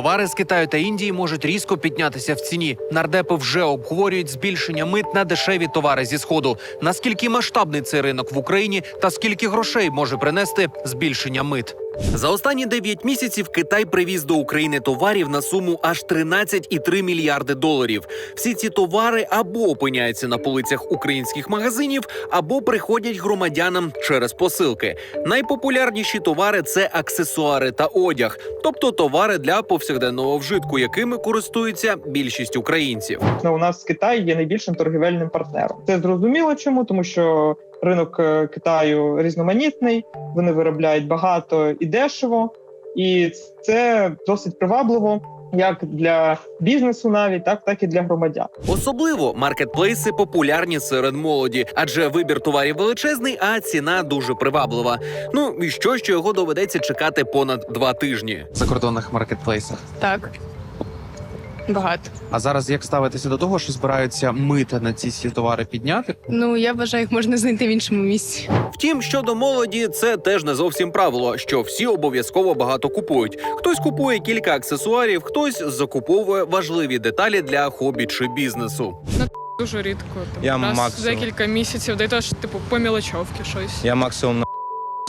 Товари з Китаю та Індії можуть різко піднятися в ціні. Нардепи вже обговорюють збільшення мит на дешеві товари зі сходу. Наскільки масштабний цей ринок в Україні та скільки грошей може принести збільшення мит? За останні 9 місяців Китай привіз до України товарів на суму аж 13,3 мільярди доларів. Всі ці товари або опиняються на полицях українських магазинів, або приходять громадянам через посилки. Найпопулярніші товари це аксесуари та одяг, тобто товари для повсякденного вжитку, якими користуються більшість українців. Ну, у нас Китай є найбільшим торгівельним партнером. Це зрозуміло чому, тому що ринок е, Китаю різноманітний, вони виробляють багато і дешево, і це досить привабливо. Як для бізнесу, навіть так, так і для громадян. Особливо маркетплейси популярні серед молоді, адже вибір товарів величезний, а ціна дуже приваблива. Ну і що, що його доведеться чекати понад два тижні. в закордонних маркетплейсах. Так. Багато. А зараз як ставитися до того, що збираються мити на ці всі товари підняти? Ну я вважаю, їх можна знайти в іншому місці. Втім, щодо молоді, це теж не зовсім правило, що всі обов'язково багато купують. Хтось купує кілька аксесуарів, хтось закуповує важливі деталі для хобі чи бізнесу. Дуже рідко. Там, Я раз максимум. за кілька місяців, да й теж, типу, по мілочовки щось. Я максимум на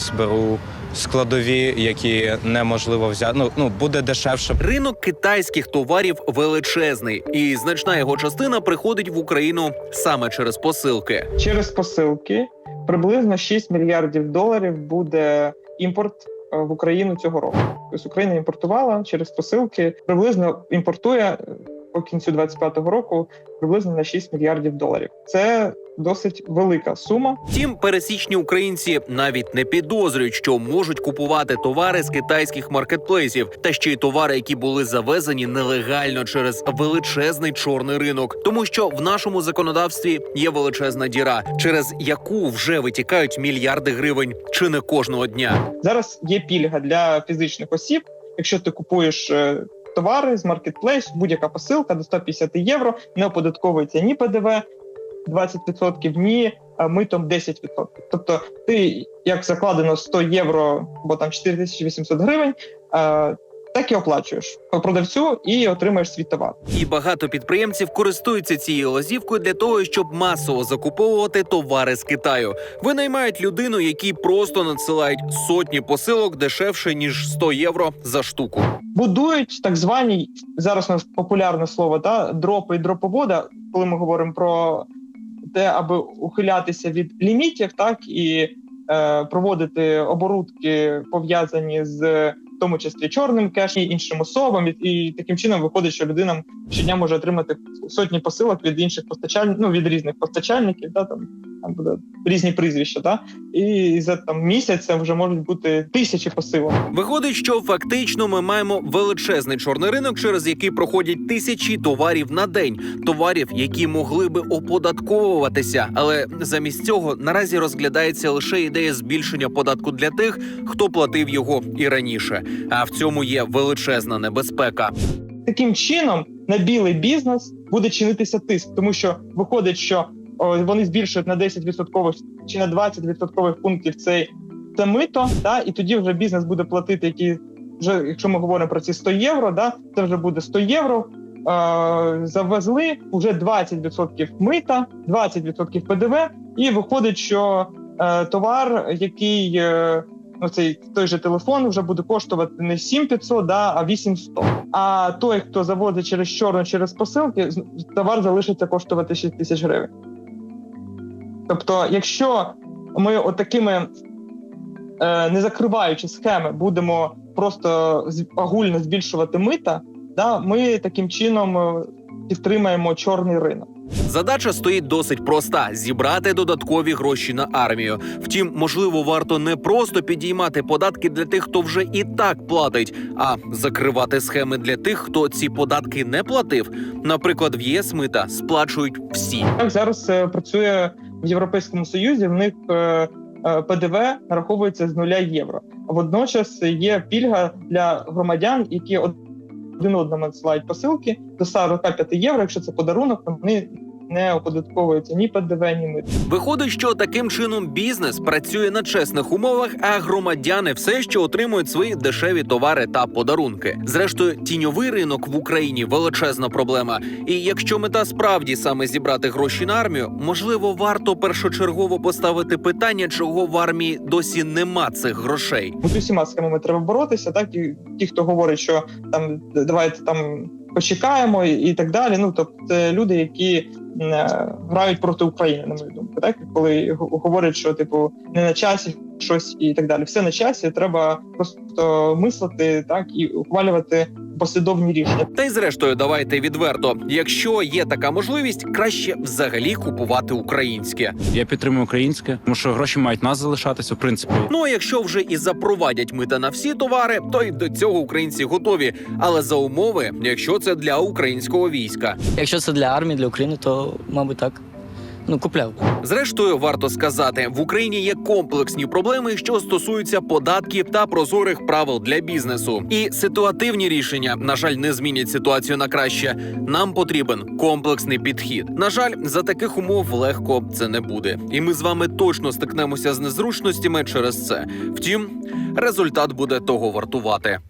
зберу складові, які неможливо взяти. Ну, ну буде дешевше. Ринок китайських товарів величезний, і значна його частина приходить в Україну саме через посилки. Через посилки приблизно 6 мільярдів доларів буде імпорт е, в Україну цього року. Тобто Україна імпортувала через посилки, приблизно імпортує е, по кінцю 25-го року приблизно на 6 мільярдів доларів. Це досить велика сума. Втім, пересічні українці навіть не підозрюють, що можуть купувати товари з китайських маркетплейсів, та ще й товари, які були завезені нелегально через величезний чорний ринок, тому що в нашому законодавстві є величезна діра, через яку вже витікають мільярди гривень, чи не кожного дня. Зараз є пільга для фізичних осіб. Якщо ти купуєш е, товари з маркетплейс, будь-яка посилка до 150 євро не оподатковується ні ПДВ 20%, ні е, митом 10%. Тобто, ти як закладено 100 євро, бо там 4800 гривень. Так і оплачуєш продавцю і отримаєш свій товар. І багато підприємців користуються цією лазівкою для того, щоб масово закуповувати товари з Китаю. Винаймають людину, якій просто надсилають сотні посилок дешевше ніж 100 євро за штуку. будують так звані зараз у нас популярне слово та дропи і дроповода, коли ми говоримо про те, аби ухилятися від лімітів, так і е, проводити оборудки пов'язані з в тому числі чорним кешем, іншим особам, і, і таким чином виходить, що людина щодня може отримати сотні посилок від інших постачальників, ну від різних постачальників, да там, там буде різні прізвища, та і за там місяць це вже можуть бути тисячі посилок. Виходить, що фактично ми маємо величезний чорний ринок, через який проходять тисячі товарів на день, товарів, які могли би оподатковуватися. Але замість цього наразі розглядається лише ідея збільшення податку для тих, хто платив його і раніше. А в цьому є величезна небезпека. таким чином на білий бізнес буде чинитися тиск, тому що виходить, що вони збільшують на 10% чи на 20% пунктів цей це мито, да, і тоді вже бізнес буде платити, які вже, якщо ми говоримо про ці 100 євро, да, це вже буде 100 євро. Е, завезли вже 20% мита, 20% ПДВ, і виходить, що е, товар, який е, ну, цей той же телефон вже буде коштувати не 7500, да, а 8100. А той, хто завозить через чорно, через посилки, товар залишиться коштувати 6 тисяч гривень. Тобто, якщо ми отакими е, не закриваючи схеми, будемо просто огульно збільшувати мита, да, ми таким чином е, підтримаємо чорний ринок. Задача стоїть досить проста: зібрати додаткові гроші на армію. Втім, можливо, варто не просто підіймати податки для тих, хто вже і так платить, а закривати схеми для тих, хто ці податки не платив. Наприклад, в ЄС мита сплачують всі. Так зараз е, працює в Європейському Союзі. В них е, е, ПДВ нараховується з нуля євро. Водночас є пільга для громадян, які один одному надсилають посилки до 45 євро. Якщо це подарунок, вони не оподатковується ні ПДВ, ні мит. Виходить, що таким чином бізнес працює на чесних умовах, а громадяни все ще отримують свої дешеві товари та подарунки. Зрештою, тіньовий ринок в Україні величезна проблема. І якщо мета справді саме зібрати гроші на армію, можливо, варто першочергово поставити питання, чого в армії досі нема цих грошей. З усіма схемами треба боротися. Так і ті, хто говорить, що там давайте там почекаємо і, так далі. Ну тобто, це люди, які е, грають проти України, на мою думку, так коли говорять, що типу не на часі щось і так далі. Все на часі. Треба просто мислити так і ухвалювати послідовні рішення. Та й зрештою, давайте відверто. Якщо є така можливість, краще взагалі купувати українське. Я підтримую українське, тому що гроші мають нас залишатися, в принципі. Ну а якщо вже і запровадять мита на всі товари, то й до цього українці готові. Але за умови, якщо це для українського війська. Якщо це для армії, для України, то мабуть так. Ну, купляв. Зрештою, варто сказати, в Україні є комплексні проблеми, що стосуються податків та прозорих правил для бізнесу. І ситуативні рішення, на жаль, не змінять ситуацію на краще. Нам потрібен комплексний підхід. На жаль, за таких умов легко це не буде. І ми з вами точно стикнемося з незручностями через це. Втім, результат буде того вартувати.